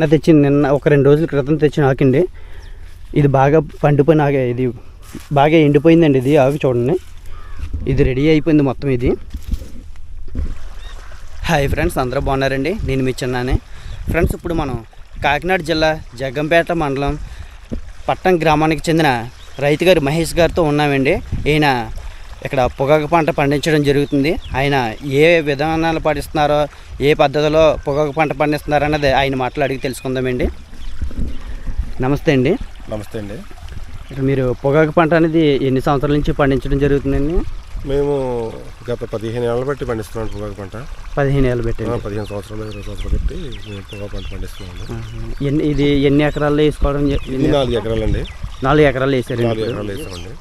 నిన్న తెచ్చిన నిన్న ఒక రెండు రోజుల క్రితం తెచ్చిన ఆకండి. ఇది బాగా పండిపోయిన ఆగే ఇది బాగా ఎండిపోయిందండి ఇది ఆకు చూడండి. ఇది రెడీ అయిపోయింది మొత్తం ఇది. హాయ్ ఫ్రెండ్స్ అందరూ బాగున్నారండి? నేను మీ చిన్నానే. ఫ్రెండ్స్ ఇప్పుడు మనం కాకినాడ జిల్లా జగ్గంపేట మండలం పట్టణం గ్రామానికి చెందిన రైతు గారు మహేష్ గారితో ఉన్నామండి. ఈయన ఇక్కడ పొగాకు పంట పండించడం జరుగుతుంది. ఆయన ఏ విధానాలు పాటిస్తున్నారో ఏ పద్ధతిలో పొగాకు పంట పండిస్తున్నారో అన్నది ఆయన మాటలు అడిగి తెలుసుకుందామండి. నమస్తే అండి. నమస్తే అండి. ఇక్కడ మీరు పొగాకు పంట అనేది ఎన్ని సంవత్సరాల నుంచి పండించడం జరుగుతుందండి? మేము గత పదిహేను ఏళ్ళ బట్టి పండిస్తున్నాం పొగాకు పంట. పదిహేను ఏళ్ళు ఆ, పెట్టండి పదిహేను సంవత్సరాలు ఇరవై సంవత్సరాలు బట్టి మేము పొగాకు పంట పండిస్తున్నాము. ఎన్ని ఇది ఎన్ని ఎకరాల్లో వేసుకోవడం నాలుగు ఎకరాలండి. నాలుగు ఎకరాలు వేసారండి నాలుగు? ఎకరాలు వేసామండి.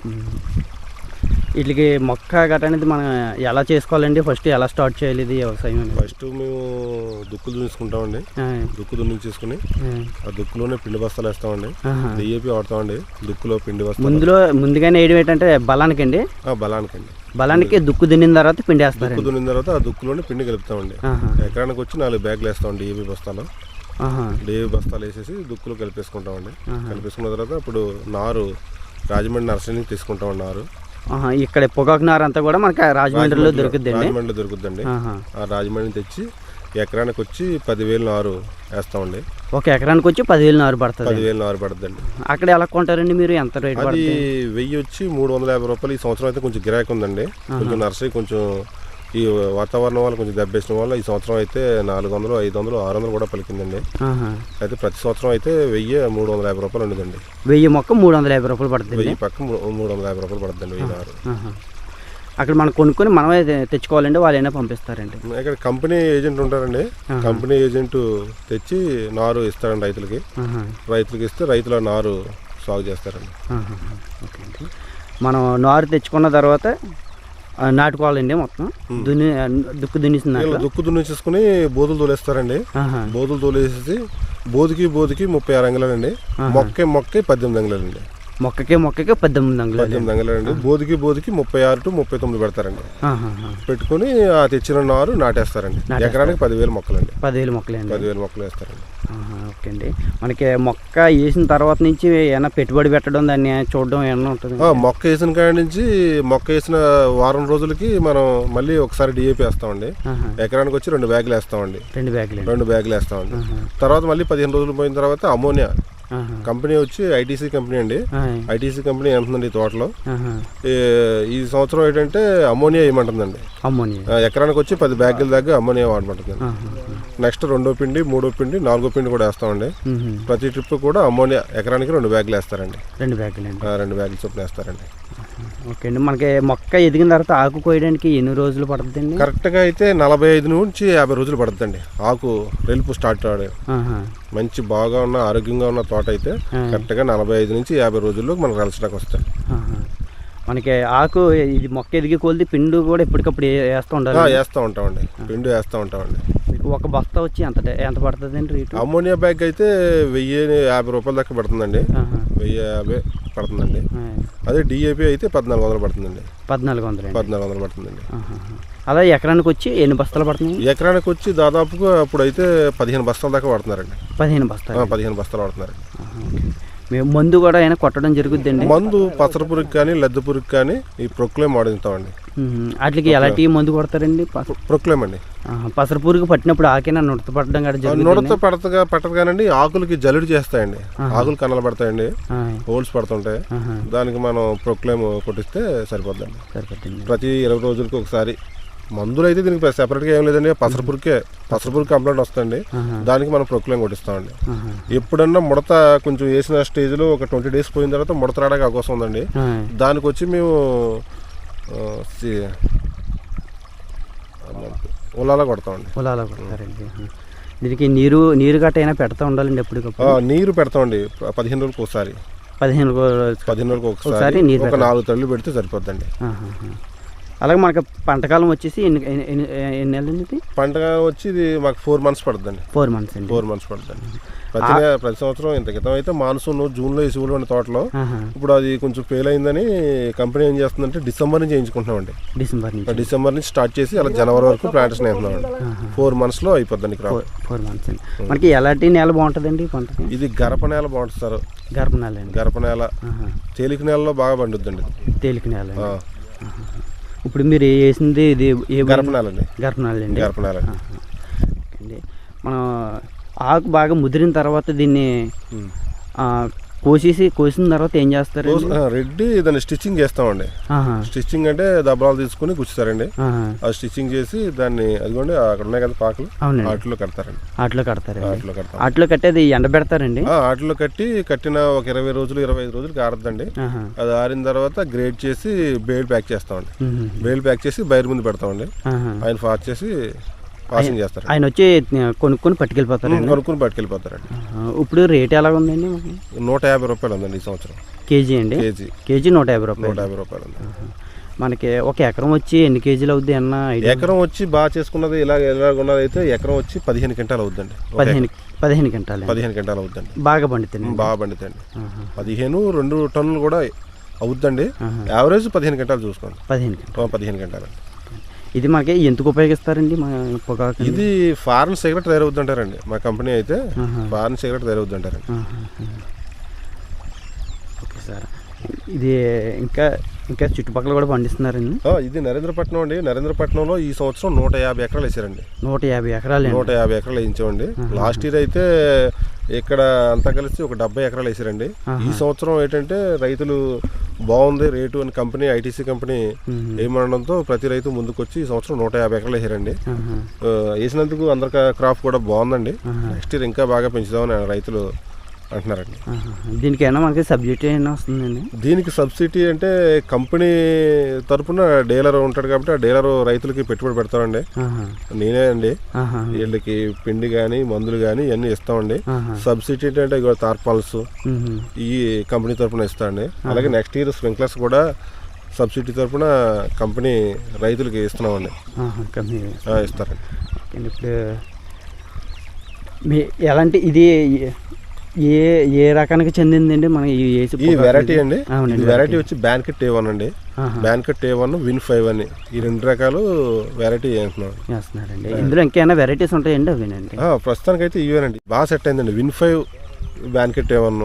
వీటికి మొక్క గట్ట అనేది మనం ఎలా చేసుకోవాలండి? ఫస్ట్ ఎలా స్టార్ట్ చేయాలి ఇది వ్యవసాయం? ఫస్ట్ మేము దుక్కులు దున్నుకుంటామండి ఆ, దుక్కు దున్నించేసుకుని ఆ, ఆ దుక్కులోనే పిండి బస్తాలు వేస్తామండి. డిఏపి వాడతామండి. దుక్కులో పిండి బస్తాలు. ముందులో ముందుగానే వేయడం ఏంటంటే బలానికండి? ఆ, బలానికండి. బలానికి దుక్కు దున్నిన తర్వాత పిండి దుక్కు వేస్తారండి దున్నిన తర్వాత ఆ దుక్కులోనే పిండి కలుపుతామండి. ఎకరానికి వచ్చి నాలుగు బ్యాగులు వేస్తామండి డిఏపి బస్తాలు. డిఏపి బస్తాలు వేసేసి దుక్కులో కలిపేసుకుంటామండి. కలిపేసుకున్న తర్వాత అప్పుడు నారు రాజమండ్రి నర్సరీ నుంచి తీసుకుంటామండి నారు. ఇక్కడ పొగాకు నార అంతా కూడా మనకి రాజమండ్రిలో దొరుకుద్దండి. ఆహా. ఆ రాజమండ్రి తెచ్చి ఎకరానికి వచ్చి పదివేలు నారు వేస్తామండి. ఒక ఎకరానికి వచ్చి పదివేలు నారు పడుతుంది. పదివేలు నారు పడుతుందండి. అక్కడ ఎలా కొంటారండి మీరు? ఎంత రేట్ అది వెయ్యి వచ్చి మూడు వందల యాభై రూపాయలు ఈ సంవత్సరం అయితే కొంచెం గిరాకీ ఉందండి. కొంచెం నర్సరీ కొంచెం ఈ వాతావరణం వల్ల కొంచెం దెబ్బేసిన వల్ల ఈ సంవత్సరం అయితే నాలుగు వందలు ఐదు వందలు ఆరు వందలు కూడా పలికిందండి. అయితే ప్రతి సంవత్సరం అయితే వెయ్యి మూడు వందల యాభై రూపాయలు ఉండదండి వెయ్యి మొక్క మూడు వందల యాభై రూపాయలు పడుతుంది వెయ్యి పక్క మూడు వందల యాభై రూపాయలు పడుతుందండి వెయ్యి నారు. ఆహా. అక్కడ మనం కొనుక్కొని మనమే తెచ్చుకోవాలండి వాళ్ళైనా పంపిస్తారండి. ఇక్కడ కంపెనీ ఏజెంట్ ఉంటారండి. కంపెనీ ఏజెంట్ తెచ్చి నారు ఇస్తారండి రైతులకి. రైతులకి ఇస్తే రైతుల నారు సాగు చేస్తారండి. మనం నారు తెచ్చుకున్న తర్వాత నాటుకోవాలండి మొత్తం. దున్ని దుక్కు దాంట్లో. దుక్కు దున్నేసేసుకుని బోధులు తోలేస్తారండి. బోధులు తోలేసేసి బోధికి బోధికి ముప్పై ఆరు అంగుళాలండి. మొక్కే మొక్కే పద్దెనిమిది అంగుళాలండి. మొక్కకే మొక్కకే పద్దెనిమిది అంగుళాలు పద్దెనిమిది అంగుళాలండి బోధికి బోధికి ముప్పై ఆరు టు ముప్పై తొమ్మిది పెడతారండి. పెట్టుకుని ఆ తెచ్చిన నారు నాటేస్తారండి. ఎకరానికి పదివేల మొక్కలండి. పదివేలు మొక్కలండి. పదివేల మొక్కలు వేస్తారండి. ఓకే అండి. మనకి మొక్క వేసిన తర్వాత నుంచి ఏమైనా పెట్టుబడి పెట్టడం దాన్ని చూడడం ఏమన్నా ఉంటుంది మొక్క వేసిన కాడి నుంచి మొక్క వేసిన వారం రోజులకి మనం మళ్ళీ ఒకసారి డిఏపి వేస్తామండి. ఎకరానికి వచ్చి రెండు బ్యాగులు వేస్తామండి. రెండు బ్యాగులు అండి రెండు బ్యాగులు వేస్తామండి. తర్వాత మళ్ళీ పదిహేను రోజులు పోయిన తర్వాత అమోనియా. కంపెనీ వచ్చి ఐటీసీ కంపెనీ అండి. ఐటీసీ కంపెనీ ఎంతుందండి ఈ తోటలో. ఈ- సంవత్సరం ఏంటంటే అమోనియా ఆ, ఎకరానికి వచ్చి పది బ్యాగుల దాకా అమోనియా వాడమంటుందండి. నెక్స్ట్ రెండో పిండి మూడో పిండి నాలుగో పిండి కూడా వేస్తామండి. ప్రతి ట్రిప్ కూడా అమోనియా ఎకరానికి రెండు బ్యాగులు వేస్తారండి. రెండు బ్యాగులు రెండు బ్యాగులు చొప్పున వేస్తారండి. ఓకే అండి. మనకి మొక్క ఎదిగిన తర్వాత ఆకు కోయడానికి ఎన్ని రోజులు పడుతుందండి? కరెక్ట్గా అయితే నలభై ఐదు నుంచి యాభై రోజులు పడుతుందండి. ఆకు రెలుపు స్టార్ట్ అవడం. మంచి బాగా ఉన్న ఆరోగ్యంగా ఉన్న తోట అయితే కరెక్ట్గా నలభై ఐదు నుంచి యాభై రోజుల్లో మనకు రలసడానికి వస్తాయి. మనకి ఆకు ఇది మొక్క ఎదిగి కొలిది పిండు కూడా ఎప్పటికప్పుడు వేస్తూ ఉండాలి ఆ, వేస్తూ ఉంటామండి. పిండి వేస్తూ ఉంటామండి. మీకు ఒక బస్తా వచ్చి ఎంత ఎంత పడుతుందండి రేటు? అమ్మోనియా బ్యాగ్ అయితే వెయ్యి యాభై రూపాయల దాకా పడుతుందండి. వెయ్యి యాభై పడుతుందండి. అదే డిఏపి అయితే పద్నాలుగు వందలు పడుతుందండి. పద్నాలుగు వందలు పద్నాలుగు వందలు పడుతుందండి. అలా ఎకరానికి వచ్చి ఎన్ని బస్తాలు పడుతున్నాయి? ఎకరానికి వచ్చి దాదాపుగా అప్పుడైతే పదిహేను బస్తాల దాకా పడుతున్నారండి. పదిహేను బస్తాలు. పదిహేను బస్తాలు పడుతున్నారండి. మేము మందు కూడా అయినా కొట్టడం జరుగుద్దండి? మందు పసర పురుగు కానీ లద్దె పురుగు కానీ ఈ ప్రొక్లేమ్ వాడుతామండి. వాటికి ఎలాంటి మందు కొడతారండి? ప్రొక్లేమ్ అండి. ఆహా, పసరు పురుగు పట్టినప్పుడు ఆకేనా నుడత పట్టడం జరుగుతుంది? నుడత పడతగా పట్టదు కానండి ఆకులకి జలుడు చేస్తాయండి. ఆకులు కన్నలు పడతాయండి. హోల్స్ పడుతుంటాయి. దానికి మనం ప్రొక్లేమ్ కొట్టిస్తే సరిపోద్దండి. సరిపోతుంది ప్రతి ఇరవై రోజులకి ఒకసారి. మందులు అయితే దీనికి సెపరేట్గా ఏం లేదండి పసర పురుకే పసర పురుగు కంప్లైంట్ వస్తుంది దానికి మనం ప్రొక్లేమ్ కొట్టిస్తామండి. ఎప్పుడన్నా ముడత కొంచెం వేసిన స్టేజ్లో ఒక ట్వంటీ డేస్ పోయిన తర్వాత ముడత రావడానికి అవకాశం ఉందండి. దానికి వచ్చి మేము ఉలాలా కొడతామండి. పొలాలు కొడతారండి. దీనికి నీరు నీరు గట్ట అయినా పెడతా ఉండాలండి ఎప్పటికప్పుడు? నీరు పెడతామండి. పదిహేను రోజులకు ఒకసారి పదిహేను రోజులు పదిహేను రోజులకు ఒకసారి నీరు ఒక నాలుగు తళ్ళు పెడితే సరిపోద్దండి. అలాగే మనకి పంటకాలం వచ్చేసి ఎన్ని నెలలు ఇది? పంట వచ్చి ఇది మాకు ఫోర్ మంత్స్ పడుతుందండి. ఫోర్ మంత్స్ అండి. ఫోర్ మంత్స్ పడుతుంది ప్రతి ప్రతి సంవత్సరం ఇంత క్రితం అయితే మాన్సూన్ జూన్లో ఇసుగులు ఉన్న తోటలో. ఇప్పుడు అది కొంచెం ఫెయిల్ అయిందని కంపెనీ ఏం చేస్తుందంటే డిసెంబర్ నుంచి చేయించుకుంటున్నామండి. డిసెంబర్ నుంచి. డిసెంబర్ నుంచి స్టార్ట్ చేసి అలా జనవరి వరకు ప్లాంటేషన్ వేస్తున్నామండి. ఫోర్ మంత్స్లో అయిపోద్దండి క్రాప్ ఫోర్ మంత్స్ అండి. మనకి ఎలాంటి నేల బాగుంటుందండి ఈ పంటకి? ఇది గరప నేల బాగుంటుంది సార్. గర్భ నేల గరప నేల. తేలిక నేలలో బాగా పండుద్దండి. తేలిక నేల ఇప్పుడు మీరు వేసింది ఇది ఏ గరప నేల అండి గర్భ నేల అండి గరప నేల ఆహా. అండి. మనం ఆకు బాగా ముదిరిన తర్వాత దీన్ని కోసేసి కోసిన తర్వాత ఏం చేస్తారు రెడ్డి దాన్ని స్టిచ్చింగ్ చేస్తామండి. స్టిచ్చింగ్ అంటే దబ్బరాలు తీసుకుని గుచ్చుతారండి. ఆ స్టిచ్చింగ్ చేసి దాన్ని అదిగోండి అక్కడ ఉన్నాయి కదా పాకలు వాటిలో కడతారండి. ఆటలో కడతారండి. వాటిలో కడతాం. ఆటలో కట్టేది ఎండబెడతారండి ఆ, వాటిలో కట్టి కట్టిన ఒక ఇరవై రోజులు ఇరవై ఐదు రోజులకి ఆరద్దండి. ఆహా. అది ఆరిన తర్వాత గ్రేడ్ చేసి బేల్ ప్యాక్ చేస్తామండి. బేల్ ప్యాక్ చేసి బయట ముందు పెడతామండి. ఆయన ఫాస్ట్ చేసి వాషింగ్ చేస్తారు. ఆయన వచ్చి కొనుక్కొని పట్టుకెళ్ళిపోతారండి కొనుక్కుని పట్టుకెళ్ళిపోతారండి. ఇప్పుడు రేట్ ఎలా ఉందండి నూట యాభై రూపాయలు ఉందండి ఈ సంవత్సరం. కేజీ అండి? కేజీ. కేజీ నూట యాభై రూపాయలు. నూట యాభై రూపాయలు ఉంది. మనకి ఒక ఎకరం వచ్చి ఎన్ని కేజీలు అవుద్ది అన్న ఎకరం వచ్చి బాగా చేసుకున్నది ఇలా ఇలాగ ఉన్నది అయితే ఎకరం వచ్చి పదిహేను క్వింటాలు అవుద్దండి. పదిహేను పదిహేను గంటలు పదిహేను క్వింటాలు అవుద్దండి. బాగా పండుతుంది బాగా పండుతాయండి పదిహేను రెండు టన్నులు కూడా అవుద్దండి. యావరేజ్ పదిహేను గంటలు చూసుకోండి. పదిహేను పదిహేను గంటలు ఇది మనకి ఎందుకు ఉపయోగిస్తారండి మా పొగాకు? ఇది ఫారెన్ సిగరెట్ తయారవుద్దంటారండి మా కంపెనీ అయితే. ఫారెన్ సిగరెట్ తయారవుద్దంటారండి ఆహా. Okay sir. ఇది ఇంకా ఇంకా చుట్టుపక్కల కూడా పండిస్తున్నారండి? ఇది నరేంద్రపట్నం అండి. నరేంద్రపట్నంలో ఈ సంవత్సరం నూట యాభై ఎకరాలు వేసారండి. నూట యాభై ఎకరాలు నూట యాభై ఎకరాలు వేయించామండి. లాస్ట్ ఇయర్ అయితే ఇక్కడ అంతా కలిసి ఒక డెబ్బై ఎకరాలు వేసారండి. ఈ సంవత్సరం ఏంటంటే రైతులు బాగుంది రేటు అని కంపెనీ ఐటీసీ కంపెనీ ఏమనడంతో ప్రతి రైతు ముందుకొచ్చి ఈ సంవత్సరం నూట యాభై ఎకరాలు వేసారండి. వేసినందుకు అందరికి క్రాప్ కూడా బాగుందండి. నెక్స్ట్ ఇయర్ ఇంకా బాగా పెంచుదామని రైతులు అంటున్నారండి దీనికైనా మనకి సబ్జెక్ట్ అయినా వస్తుందండి దీనికి సబ్సిడీ అంటే కంపెనీ తరపున డీలర్ ఉంటాడు కాబట్టి ఆ డీలర్ రైతులకి పెట్టుబడి పెడతామండి. నేనే అండి. వీళ్ళకి పిండి కానీ మందులు కానీ ఇవన్నీ ఇస్తామండి. సబ్సిడీ అంటే తార్పాల్స్. ఈ కంపెనీ తరపున ఇస్తాండి అలాగే నెక్స్ట్ ఇయర్ స్ప్రింక్లర్స్ కూడా సబ్సిడీ తరపున కంపెనీ రైతులకి ఇస్తున్నామండి ఇస్తారండి. ఇప్పుడు మీ ఎలాంటి ఇది ఏ ఏ రకానికి చెందిందండి? మన ఈ వెరైటీ? అండి. అవునండి వెరైటీ వచ్చి బ్యాన్కెట్ ఏ వన్ అండి. Banquet A one win five అని. ఈ రెండు రకాలు వెరైటీ చేస్తున్నారండి. ఇందులో ఇంకేమైనా వెరైటీస్ ఉంటాయండి అవేనండి? ఆ, ప్రస్తుతానికైతే ఇవేనండి. బాగా సెట్ అయిందండి. Win five banquet A one.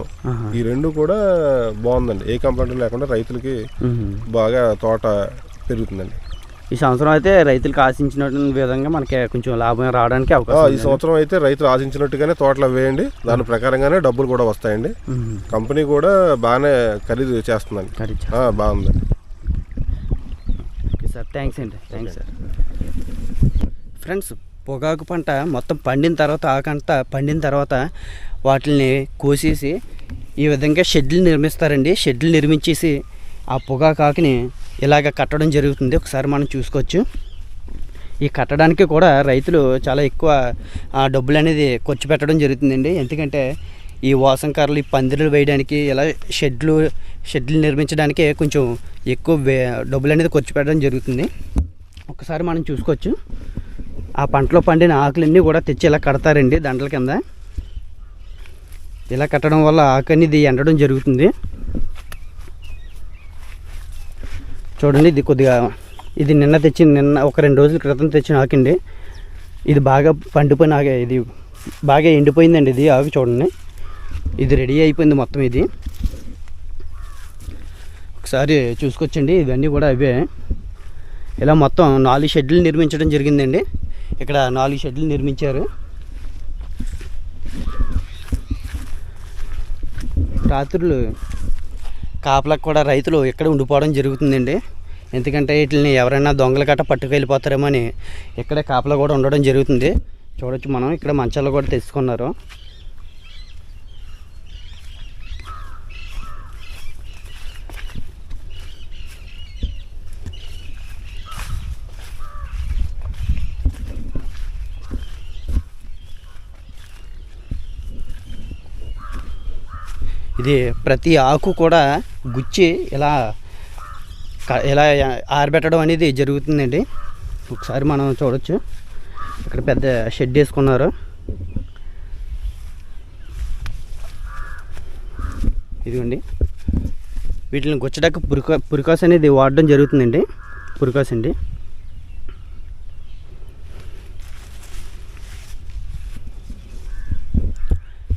ఈ రెండు కూడా బాగుందండి. ఏ కంప్లైంట్ లేకుండా రైతులకి. బాగా తోట పెరుగుతుందండి. ఈ సంవత్సరం అయితే రైతులకు ఆశించిన విధంగా మనకి కొంచెం లాభం రావడానికి అవకాశం ఈ. సంవత్సరం అయితే రైతులు ఆశించినట్టుగానే తోటలు వేయండి దాని ప్రకారంగానే డబ్బులు కూడా వస్తాయండి. కంపెనీ కూడా బాగానే ఖరీదు చేస్తుందండి. బాగుందండి. ఓకే సార్ థ్యాంక్స్ అండి. Thanks sir. ఫ్రెండ్స్ పొగాకు పంట మొత్తం పండిన తర్వాత ఆకంతా పండిన తర్వాత వాటిని కోసేసి ఈ విధంగా షెడ్లు నిర్మిస్తారండి. షెడ్లు నిర్మించేసి ఆ పొగాకు ఆకుని ఇలాగ కట్టడం జరుగుతుంది. ఒకసారి మనం చూసుకోవచ్చు. ఈ కట్టడానికి కూడా రైతులు చాలా ఎక్కువ డబ్బులు అనేది ఖర్చు పెట్టడం జరుగుతుందండి. ఎందుకంటే ఈ వాసంకారులు ఈ పందిరులు వేయడానికి ఇలా షెడ్లు షెడ్లు నిర్మించడానికి కొంచెం ఎక్కువ వే డబ్బులు అనేది ఖర్చు పెట్టడం జరుగుతుంది. ఒకసారి మనం చూసుకోవచ్చు. ఆ పంటలో పండిన ఆకులన్నీ కూడా తెచ్చి ఇలా కడతారండి దండల కింద. ఇలా కట్టడం వల్ల ఆకు అనేది ఎండడం జరుగుతుంది. చూడండి ఇది కొద్దిగా ఇది నిన్న తెచ్చిన నిన్న ఒక రెండు రోజుల క్రితం తెచ్చిన ఆకండి. ఇది బాగా పండిపోయిన ఆగే ఇది బాగా ఎండిపోయిందండి ఇది ఆకు చూడండి. ఇది రెడీ అయిపోయింది మొత్తం ఇది. ఒకసారి చూసుకొచ్చండి ఇవన్నీ కూడా అవే. ఇలా మొత్తం నాలుగు షెడ్లు నిర్మించడం జరిగిందండి. ఇక్కడ నాలుగు షెడ్లు నిర్మించారు. రాత్రులు కాపలకు కూడా రైతులు ఇక్కడ ఉండిపోవడం జరుగుతుందండి. ఎందుకంటే వీటిని ఎవరైనా దొంగలు గట్ట పట్టుకెళ్ళిపోతారేమో అని ఇక్కడే కాపలా కూడా ఉండడం జరుగుతుంది. చూడొచ్చు మనం ఇక్కడ మంచాలు కూడా తెచ్చుకున్నారు. ఇది ప్రతి ఆకు కూడా గుచ్చి ఇలా ఇలా ఆరబెట్టడం అనేది జరుగుతుందండి. ఒకసారి మనం చూడొచ్చు. ఇక్కడ పెద్ద షెడ్ వేసుకున్నారు. ఇదిగోండి. వీటిని గుచ్చడానికి పురికా పురికాస్ అనేది వాడడం జరుగుతుందండి. పురికాస్ అండి.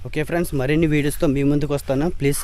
ఓకే ఫ్రెండ్స్ మరిన్ని వీడియోస్తో మీ ముందుకు వస్తాను. ప్లీజ్